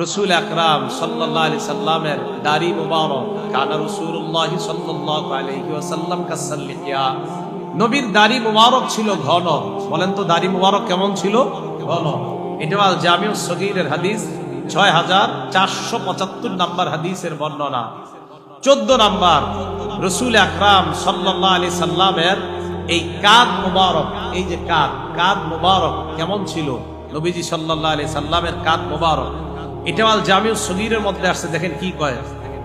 রসুল আকরাম সাল্লাল্লাহু আলাইহি সাল্লামের দাড়ি মুবারক কানা রাসূলুল্লাহ সাল্লাল্লাহু আলাইহি ওয়াসাল্লাম কাসাল্লিয়া নবীর দাড়ি মুবারক ছিল ঘন। বলেন তো দাড়ি মুবারক কেমন ছিল? ঘন। এটা আল জামিউ সগীরের হাদিস ছয় হাজার চারশো পঁচাত্তর নাম্বার হাদিসের বর্ণনা। চোদ্দ নাম্বার, রসুল আকরাম সাল্লাল্লাহু আলাইহি সাল্লামের এই কাদ মুবারক, এই যে কাদ কাদ মুবারক কেমন ছিল? নবীজি সাল্লাল্লাহু আলাইহি সাল্লামের কাদ মুবারক এটা আল জামিউ সগীরের মধ্যে আসছে, দেখেন কি কয়।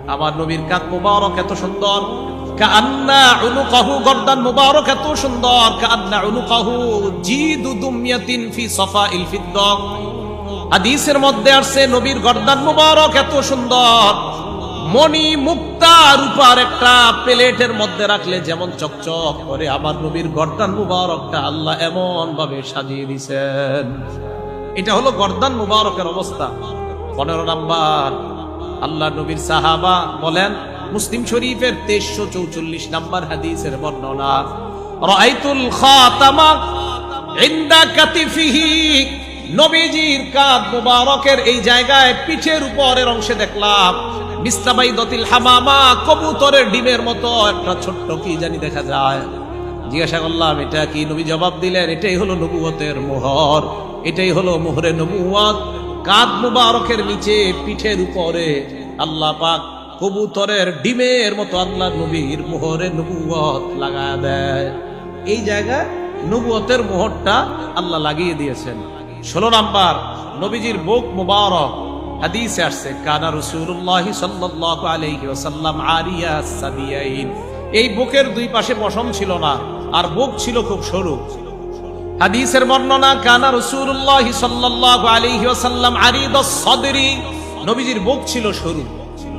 আমার নবীর মুবারক এত সুন্দর। মুবারক এত সুন্দর। মণি মুক্তা একটা প্লেটের মধ্যে রাখলে যেমন চকচক করে, আমার নবীর গর্দান মুবারকটা আল্লাহ এমন ভাবে সাজিয়ে দিছেন। এটা হলো গর্দান মুবারকের অবস্থা। পনেরো নাম্বার। আল্লাহ নবীর সাহাবা বলেন, মুসলিম শরীফের তেইশশো চৌচল্লিশ নাম্বার হাদিসের বর্ণনা রাইতুল খাতামা ইন্দা কাতিফিহি। নবীজির কাঁধ মুবারকের এই জায়গায় পিঠের উপরের অংশে দেখলাম মিস্তাবাই দতিল হামামা, কবুতরের ডিমের মতো একটা ছোট্ট কি জানি দেখা যায়। জিজ্ঞাসা করলাম, এটা কি? নবী জবাব দিলেন, এটাই হলো নবুয়তের মোহর, এটাই হলো মোহরে নবুয়ত কাঁধ মুবারকের নিচে, পিঠের উপরে। আল্লাহ পাক কবুতরের ডিমের মতো আল্লাহ নবীর মোহরে নবুয়ত লাগা দেয়। এই জায়গায় নবুয়তের মোহরটা আল্লাহ লাগিয়ে দিয়েছেন। ষোলো নাম্বার, নবীজির বুক মুবারক। হাদিসে আসছে, কানা রসুল্লাহ সাল্লাল্লাহু আলাইহি ওয়াসাল্লাম আরিয়া সাবিয়াইন। এই বুকের দুই পাশে পশম ছিল না, আর বুক ছিল খুব সরু। হাদিসের বর্ণনা, কানা রসুল্লাহ সাল্লাল্লাহু আলাইহি ওয়াসাল্লাম আরিদাস সদরি। নবীজির বুক ছিল সরু।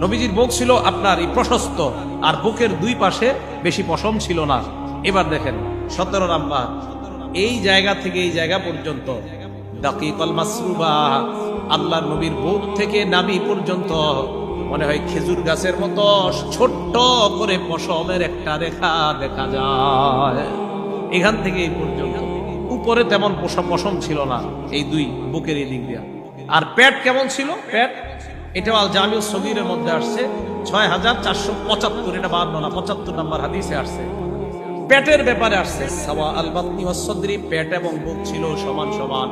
নবীজির বুক ছিল আপনার এই প্রশস্ত, আর বুকের দুই পাশে বেশি পশম ছিল না। এবার দেখেন, সতেরো নাম্বার। এই জায়গা থেকে এই জায়গা পর্যন্ত আল্লাহ নবীর বুক থেকে নাবি পর্যন্ত, মনে হয় খেজুর গাছের মতো ছোট্ট করে পশমের একটা রেখা দেখা যায়। এখান থেকে এই পর্যন্ত। উপরে তেমন পশম পশম ছিল না, এই দুই বুকের এই দিয়া আর প্যাট কেমন ছিল? প্যাট এটা আল জামিউ সগিরের মধ্যে আসছে। ছয় হাজার চারশো পঁচাত্তর, এটা বান্ন না, পঁচাত্তর নাম্বার হাদিসে আসছে। পেটের ব্যাপারে আসছে, সাওয়া আল বাতনি প্যাট পেট এবং বুক ছিল সমান সমান।